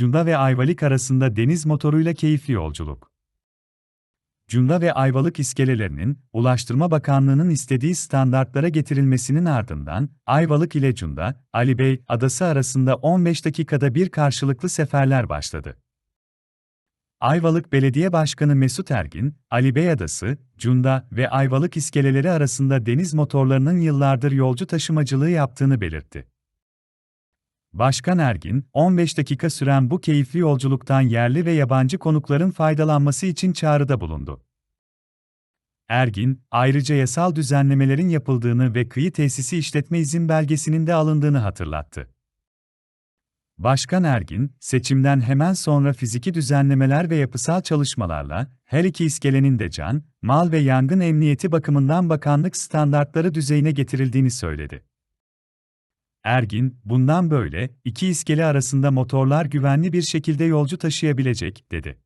Cunda ve Ayvalık arasında deniz motoruyla keyifli yolculuk. Cunda ve Ayvalık iskelelerinin, Ulaştırma Bakanlığı'nın istediği standartlara getirilmesinin ardından, Ayvalık ile Cunda, Ali Bey adası arasında 15 dakikada bir karşılıklı seferler başladı. Ayvalık Belediye Başkanı Mesut Ergin, Ali Bey Adası, Cunda ve Ayvalık iskeleleri arasında deniz motorlarının yıllardır yolcu taşımacılığı yaptığını belirtti. Başkan Ergin, 15 dakika süren bu keyifli yolculuktan yerli ve yabancı konukların faydalanması için çağrıda bulundu. Ergin, ayrıca yasal düzenlemelerin yapıldığını ve kıyı tesisi işletme izin belgesinin de alındığını hatırlattı. Başkan Ergin, seçimden hemen sonra fiziki düzenlemeler ve yapısal çalışmalarla, her iki iskelenin de can, mal ve yangın emniyeti bakımından bakanlık standartları düzeyine getirildiğini söyledi. Ergin, bundan böyle, iki iskele arasında motorlar güvenli bir şekilde yolcu taşıyabilecek, dedi.